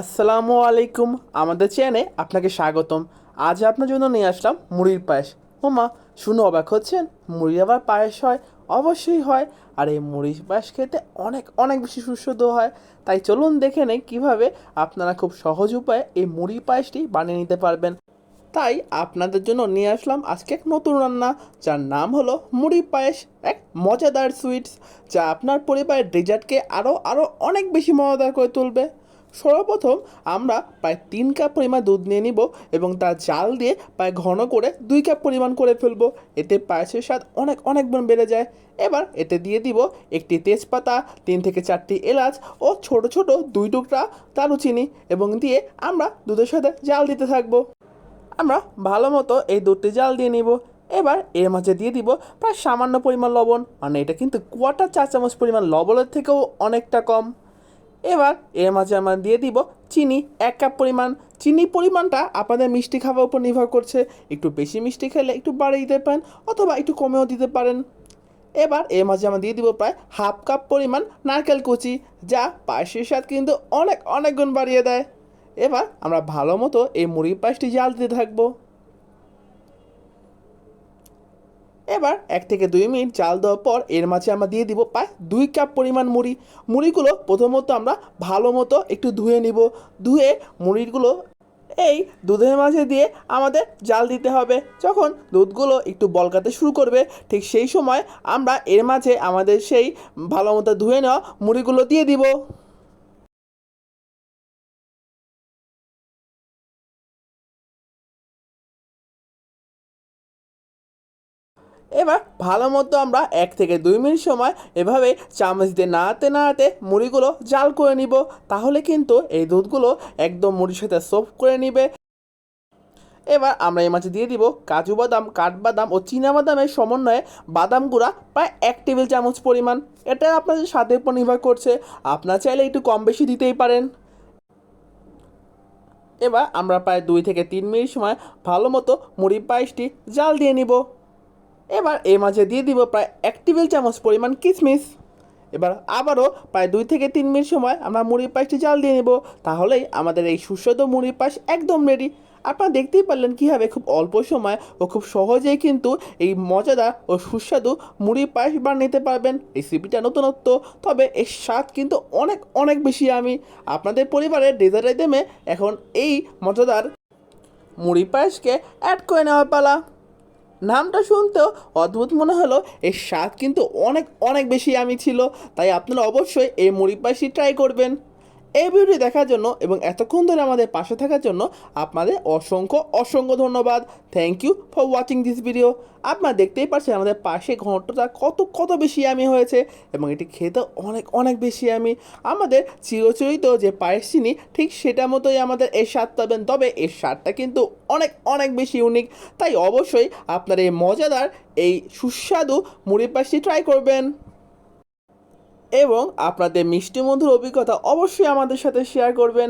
আসসালামু আলাইকুম। আমাদের চ্যানে আপনাকে স্বাগতম। আজ আপনার জন্য নিয়ে আসলাম মুড়ির পায়েস। ও মা শুনে অবাক হচ্ছেন? মুড়ির আবার পায়েস হয়? অবশ্যই হয়। আর এই মুড়ির পায়েস খেতে অনেক অনেক বেশি সুস্বাদু হয়। তাই চলুন দেখে নেই কীভাবে আপনারা খুব সহজ উপায়ে এই মুড়ির পায়েসটি বানিয়ে নিতে পারবেন। তাই আপনাদের জন্য নিয়ে আসলাম আজকে এক নতুন রান্না, যার নাম হলো মুড়ি পায়েস, এক মজাদার সুইটস, যা আপনার পরিবারের ডেজার্টকে আরও আরও অনেক বেশি মজাদার করে তুলবে। সর্বপ্রথম আমরা প্রায় তিন কাপ পরিমাণ দুধ নিয়ে নিব এবং তার জাল দিয়ে প্রায় ঘন করে দুই কাপ পরিমাণ করে ফেলব। এতে পায়েসের স্বাদ অনেক অনেক গুণ বেড়ে যায়। এবার এতে দিয়ে দিব একটি তেজপাতা, তিন থেকে চারটি এলাচ ও ছোট ছোট দুই টুকরা দারুচিনি এবং দিয়ে আমরা দুধের সাথে জাল দিতে থাকব। আমরা ভালো মতো এই দুধটি জাল দিয়ে নিব। এবার এর মাঝে দিয়ে দিব প্রায় সামান্য পরিমাণ লবণ। মানে এটা কিন্তু কোয়াটার চা চামচ পরিমাণ লবণের থেকেও অনেকটা কম। এবার এর মাঝে আমরা দিয়ে দিব চিনি, এক কাপ পরিমাণ। চিনি পরিমাণটা আপনাদের মিষ্টি খাবার উপর নির্ভর করছে। একটু বেশি মিষ্টি খেলে একটু বাড়িয়ে দিতে পারেন অথবা একটু কমেও দিতে পারেন। এবার এর মাঝে আমরা দিয়ে দিব প্রায় হাফ কাপ পরিমাণ নারকেল কুচি, যা পায়েসের স্বাদ কিন্তু অনেক অনেক গুণ বাড়িয়ে দেয়। এবার আমরা ভালো মতো এই মুড়ির পায়েসটি জাল দিতে থাকব। এবার এক থেকে দুই মিনিট জাল দেওয়ার পর এর মাঝে আমরা দিয়ে দিব প্রায় দুই কাপ পরিমাণ মুড়ি। মুড়িগুলো প্রথমত আমরা ভালো মতো একটু ধুয়ে নিব। ধুয়ে মুড়িগুলো এই দুধের মাঝে দিয়ে আমাদের জাল দিতে হবে। যখন দুধগুলো একটু বলকাতে শুরু করবে, ঠিক সেই সময় আমরা এর মাঝে আমাদের সেই ভালো মতো ধুয়ে নেওয়া মুড়িগুলো দিয়ে দিব। এবার ভালো মতো আমরা এক থেকে দুই মিনিট সময় এভাবে চামচ দিয়ে নাড়াতে নাড়াতে মুড়িগুলো জাল করে নিব। তাহলে কিন্তু এই দুধগুলো একদম মুড়ির সাথে সোপ করে নিবে। এবার আমরা এই মাঝে দিয়ে দিব কাজু বাদাম, কাঠবাদাম ও বাদামের সমন্বয়ে বাদাম গুঁড়া প্রায় এক টেবিল চামচ পরিমাণ। এটা আপনাদের স্বাদের উপর নির্ভর করছে। আপনার চাইলে একটু কম বেশি দিতেই পারেন। এবার আমরা প্রায় দুই থেকে তিন মিনিট সময় ভালো মতো মুড়ি পায়েসটি জাল দিয়ে নিব। এবার এর মাঝে দিয়ে দিব প্রায় এক টেবিল চামচ পরিমাণ কিশমিশ এবার আবারও প্রায় দুই থেকে তিন মিনিট সময় আমরা মুড়ির পায়েসটি জাল দিয়ে নেব, তাহলেই আমাদের এই সুস্বাদু মুড়ির পায়েস একদম রেডি আপনারা দেখতেই পারলেন কীভাবে খুব অল্প সময় ও খুব সহজেই কিন্তু এই মজাদার ও সুস্বাদু মুড়ির পায়েস বানিয়ে পারবেন। রেসিপিটা নতুনত্ব, তবে এর স্বাদ কিন্তু অনেক অনেক বেশি আমি। আপনাদের পরিবারের ডেজার্ট আইটেমে এখন এই মজাদার মুড়ি পায়েসকে অ্যাড করে নেওয়ার পালা। নামটা শুনতেও অদ্ভুত মনে হলো। এর স্বাদ কিন্তু অনেক অনেক বেশি আমি ছিল। তাই আপনারা অবশ্যই এই মুড়ি পাশি ট্রাই করবেন। এই ভিডিও দেখার জন্য এবং এতক্ষণ ধরে আমাদের পাশে থাকার জন্য আপনাদের অসংখ্য অসংখ্য ধন্যবাদ। Thank you for watching this video আপনারা দেখতেই পাচ্ছেন আমাদের পাশে ঘন্টটা কত কত বেশি আমি হয়েছে এবং এটি খেতে অনেক অনেক বেশি আমি। আমাদের চিরচরিত যে পায়েস চিনি, ঠিক সেটা মতোই আমাদের এর স্বাদ পাবেন। তবে এর স্বাদটা কিন্তু অনেক অনেক বেশি ইউনিক তাই অবশ্যই আপনার এই মজাদার, এই সুস্বাদু মুড়ি পায়েসটি ট্রাই করবেন। এবং আপনাদের মিষ্টি মধুর অভিজ্ঞতা অবশ্যই আমাদের সাথে শেয়ার করবেন।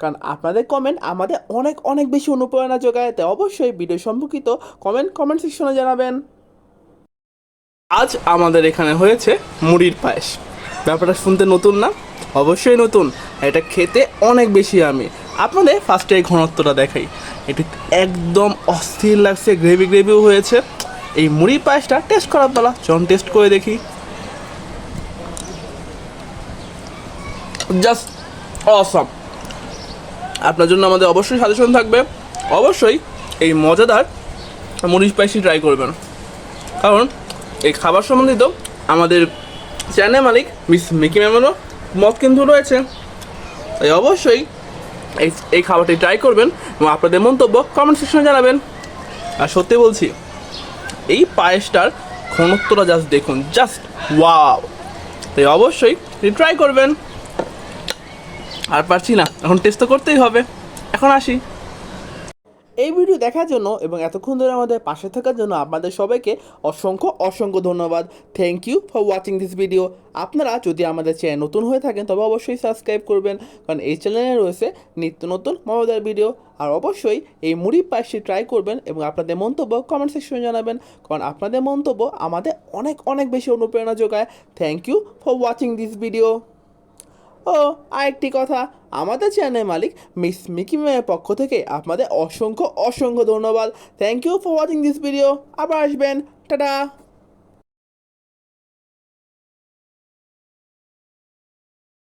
কারণ আপনাদের কমেন্ট আমাদের অনেক অনেক বেশি অনুপ্রেরণা যোগায়, তাই অবশ্যই ভিডিও সম্পর্কিত কমেন্ট কমেন্ট সেকশনে জানাবেন। আজ আমাদের এখানে হয়েছে মুড়ির পায়েস। ব্যাপারটা শুনতে নতুন না? অবশ্যই নতুন। এটা খেতে অনেক বেশি আমি। আপনাদের ফার্স্টে এই ঘনত্বটা দেখাই। এটি একদম অস্থির লাগছে গ্রেভি গ্রেভিও হয়েছে। এই মুড়ি পায়েসটা টেস্ট করার পালা চলুন টেস্ট করে দেখি। জাস্ট অসম আপনার জন্য আমাদের অবশ্যই সাজেশন থাকবে। অবশ্যই এই মজাদার মরিচ পাইসি ট্রাই করবেন। কারণ এই খাবার সম্বন্ধিত আমাদের চ্যানেল মালিক মিস মিকি ম্যামেরও মত কিন্তু রয়েছে। তাই অবশ্যই এই এই খাবারটি ট্রাই করবেন এবং আপনাদের মন্তব্য কমেন্ট সেকশনে জানাবেন। আর সত্যি বলছি, এই পায়েসটার ঘনত্বটা জাস্ট দেখুন জাস্ট ওয়াও তাই অবশ্যই ট্রাই করবেন। আর পারছি না। এখন টেস্ট তো করতেই হবে। এখন আসি। এই ভিডিও দেখার জন্য এবং এতক্ষণ ধরে আমাদের পাশে থাকার জন্য আপনাদের সবাইকে অসংখ্য অসংখ্য ধন্যবাদ। Thank you for watching this video আপনারা যদি আমাদের চ্যানেল নতুন হয়ে থাকেন, তবে অবশ্যই সাবস্ক্রাইব করবেন। কারণ এই চ্যানেলে রয়েছে নিত্য নতুন, মজাদার ভিডিও আর অবশ্যই এই মুড়ি পায়েসটি ট্রাই করবেন এবং আপনাদের মন্তব্য কমেন্ট সেকশনে জানাবেন। কারণ আপনাদের মন্তব্য আমাদের অনেক অনেক বেশি অনুপ্রেরণা যোগায়। Thank you for watching this video ও, আরেকটি কথা। আমাদের চ্যানেল মালিক মিস মিকি ম্যামের পক্ষ থেকে আপনাদের অসংখ্য অসংখ্য ধন্যবাদ। Thank you for watching this video আবার আসবেন। টাটা।